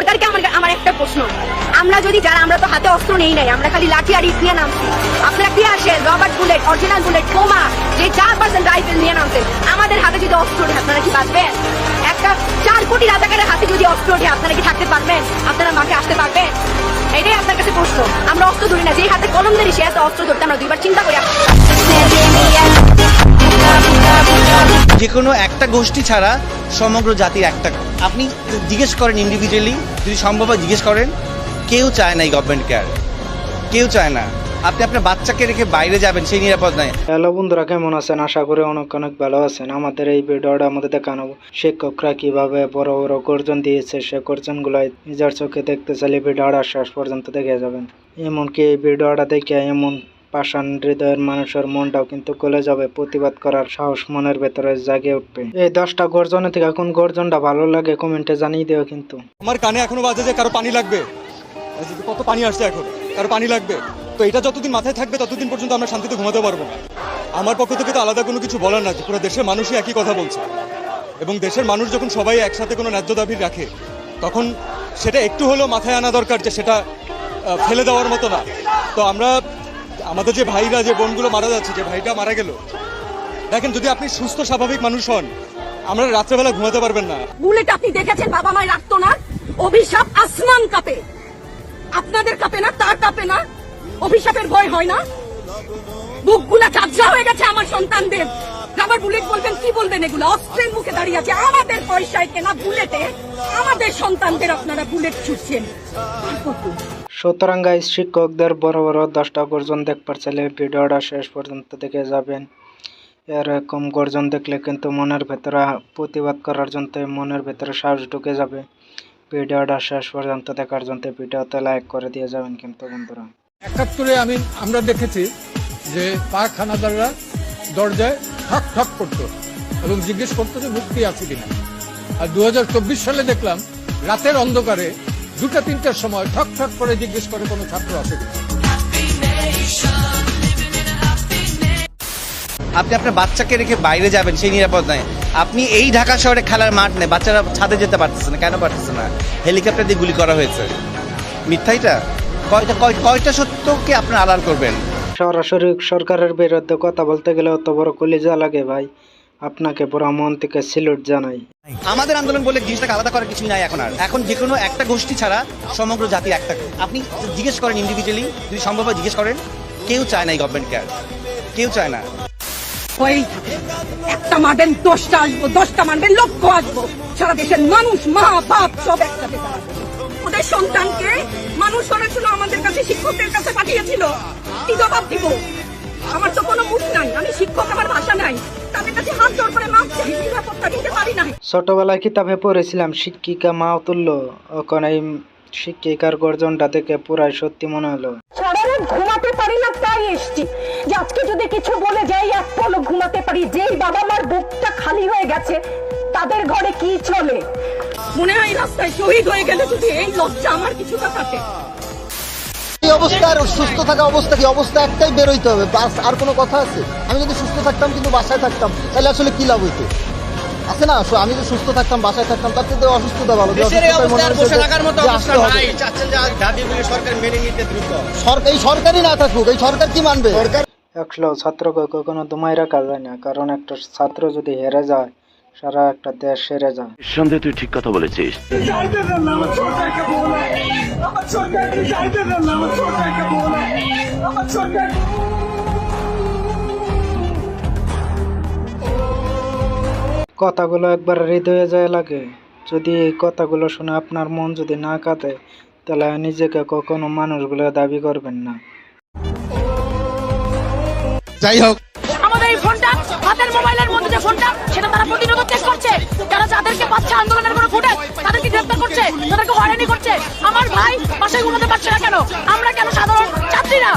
সরকারকে আমার আমার একটা প্রশ্ন। আমরা যদি যারা, আমরা তো হাতে অস্ত্র নেই নাই, আমরা খালি লাঠি আর ইট নিয়ে নামছি। আপনারা কি আসে? রবার্ট বুলেট, অরিজিনাল বুলেট, বোমা, যে চার পার্সেন্ট রাইফেল নিয়ে নামছেন আমাদের হাতে যদি অস্ত্র ওঠে, আপনারা কি বাঁচবেন? একটা চার কোটি রাজাকারের হাতে যদি অস্ত্র ওঠে, আপনারা কি থাকতে পারবেন? আপনারা মাঠে আসতে পারবেন? এটাই আপনার কাছে প্রশ্ন। আমরা অস্ত্র ধরি না। যেই হাতে কলম ধরি, সে হাতে অস্ত্র ধরতে আমরা দুইবার চিন্তা করি। যে কোনো একটা গোষ্ঠী ছাড়া সমগ্র জাতির একটা। আপনি জিজ্ঞেস করেন ইন্ডিভিজুয়ালি যদি সম্ভব হয় জিজ্ঞেস করেন, কেউ চায় না এই গভর্নমেন্ট কেয়ার কেউ চায় না। আপনি আপনার বাচ্চাকে রেখে বাইরে যাবেন, সেই নিরাপদ নাই হ্যালো বন্ধুরা, কেমন আছেন? আশা করি অনেক অনেক ভালো আছেন। আমাদের এই ভিডিওটা আমাদের দেখানো শিক্ষকরা কীভাবে বড় বড় গর্জন দিয়েছে, সে গর্জনগুলো নিজের চোখে দেখতে চাইলে ভিডিওটা শেষ পর্যন্ত দেখে যাবেন। এমনকি এই ভিডিওটা দেখে এমন পাষাণ হৃদয়ের মানুষের মনটাও কিন্তু গলে যাবে, প্রতিবাদ করার সাহস মনের ভেতরে জাগে উঠবে। এই দশটা গর্জনের থেকে কোন গর্জনটা ভালো লাগে কমেন্টে জানিয়ে দিও কিন্তু। আমার কানে এখনও বাজে যে কারও পানি লাগবে। কত পানি আসছে এখন, কারও পানি লাগবে। তো এটা যতদিন মাথায় থাকবে ততদিন পর্যন্ত আমরা শান্তিতে ঘুমাতে পারব না। আমার পক্ষ থেকে তো আলাদা কোনো কিছু বলার না পুরো দেশের মানুষই একই কথা বলছে। এবং দেশের মানুষ যখন সবাই একসাথে কোনো ন্যায্য দাবি রাখে, তখন সেটা একটু হলেও মাথায় আনা দরকার যে সেটা ফেলে দেওয়ার মতো না। তো আমরা আমাদের যে ভাইরা, যে বোনগুলো মারা যাচ্ছে, যে ভাইটা মারা গেল, দেখেন, যদি আপনি সুস্থ, স্বাভাবিক মানুষ হন, আমরা রাত্রেবেলা ঘুমাতে পারবেন না। বুলেট আপনি দেখেছেন, বাবা মায় রাখতো না অভিশাপ আসমান কাপে। আপনাদের কাপে না, তার কাপে না? অভিশাপের ভয় হয় না? বুকগুলা কাজরা হয়ে গেছে আমার সন্তানদের। আমার বুলেট বলবেন কি বলবেন এগুলো? অস্ত্রের মুখে দাঁড়িয়ে আছে। আমাদের পয়সায় কেনা বুলেটে আমাদের সন্তানদের আপনারা বুলেট ছুটছেন। সুতরাং গাইস শিক্ষকদের বড় বড় দশটা গর্জন দেখবার চাইলে ভিডিওটা শেষ পর্যন্ত দেখে যাবেন। এরকম গর্জন দেখলে কিন্তু মনের ভেতরে প্রতিবাদ করার জন্য মনের ভেতরে সাহস ঢুকে যাবে। ভিডিওটা শেষ পর্যন্ত দেখার জন্য ভিডিওতে লাইক করে দিয়ে যাবেন কিন্তু বন্ধুরা। একাত্তরে আমি আমরা দেখেছি যে পাক হানাদাররা দরজায় ঠক ঠক করতো এবং জিজ্ঞেস করতো যে মুক্তি আছে কিনা? আর দু হাজার চব্বিশ সালে দেখলাম, রাতের অন্ধকারে দুটা, তিনটার সময় ঠক ঠক করে জিজ্ঞেস করে, কোনো ছাত্র আছে আপনি আপনার বাচ্চাকে রেখে বাইরে যাবেন সেই নিরাপদ নাই আপনি এই ঢাকা শহরে খেলার মাঠ নেই, বাচ্চারা ছাদে যেতে পারতেছে না। কেন পারতেছে না? হেলিকপ্টার দিয়ে গুলি করা হয়েছে। মিথ্যাইটা কয়টা, কয়- কয়টা সত্যকে আপনার আড়াল করবেন? সরাসরি সরকারের বিরুদ্ধে কথা বলতে গেলে অত বড় কলিজা লাগে ভাই। আপনাকে পুরো মন থেকে সিলুট জানাই। আমাদের আন্দোলন বলে জিনিসটাকে আলাদা করার কিছুই নাই এখন আর। এখন যে কোনো একটা গোষ্ঠী ছাড়া সমগ্র জাতির একটা আপনি জিজ্ঞেস করেন ইন্ডিভিজুয়ালি যদি সম্ভব হয় জিজ্ঞেস করেন। কেউ চায় না এই গভর্নমেন্ট কেয়ার কেউ চায় না। থাকে একটা মারবেন দশটা আসব দশটা মারবেন লক্ষ আসব। সারা দেশের মানুষ মা বাপ সব একসাথে। ওদের সন্তানকে মানুষ করার জন্য আমাদের কাছে শিক্ষকদের কাছে পাঠিয়েছিল। কি জবাব দিব? আমার তো কোনো মুখ নাই। আমি শিক্ষক আমার ভাষা নাই। তাদের কাছে হাত জোর করে মাপ চাই নিরাপত্তা দিতে পারি না ছোটবেলায় কিতাবে পড়েছিলাম শিক্ষিকা মা তুল্য ওখানে এই শিক্ষিকার গর্জনটা দেখে পুরাই সত্যি মনে হলো। ঘুমাতে পারি না তাই এসছি। যে আজকে যদি কিছু বলে যাই এক পলক ঘুমাতে পারি। যেই বাবা মার বুকটা খালি হয়ে গেছে মনে হয় রাস্তায় শহীদ হয়ে গেলে যদি এই লজ্জা আমার কিছুটা থাকে। এই সুস্থ থাকা অবস্থা কি? অবস্থা একটাই বেরোইতে হবে। বাস আর কোনো কথা আছে? আমি যদি সুস্থ থাকতাম কিন্তু বাসায় থাকতাম। তাহলে আসলে কি লাভ হইতো? আছে না? আমি যদি সুস্থ থাকতাম বাসায় থাকতাম তার থেকে অসুস্থতা ভালো। সরকার এই সরকারই না থাকুক এই সরকার কি মানবে? সরকার একশো ছাত্রকে কখনো দমাই রাখা যায় না কারণ একটা ছাত্র যদি হেরে যায় সারা একটা দেশ সেরে যায় নিঃসন্দেহে তুই ঠিক কথা বলেছিস। কথাগুলো একবার হৃদয়ে যায় লাগে। যদি এই কথাগুলো শুনে আপনার মন যদি না কাঁদে তাহলে নিজেকে কখনো মানুষ বলে দাবি করবেন না। যাই হোক। আমাদের এই ফোনটা হাতের মোবাইলের মধ্যে তাদেরকে হয়রানি করছে। আমার ভাই বাসায় ঘুমাতে পারছে না কেন? আমরা কেন সাধারণ ছাত্রীরা?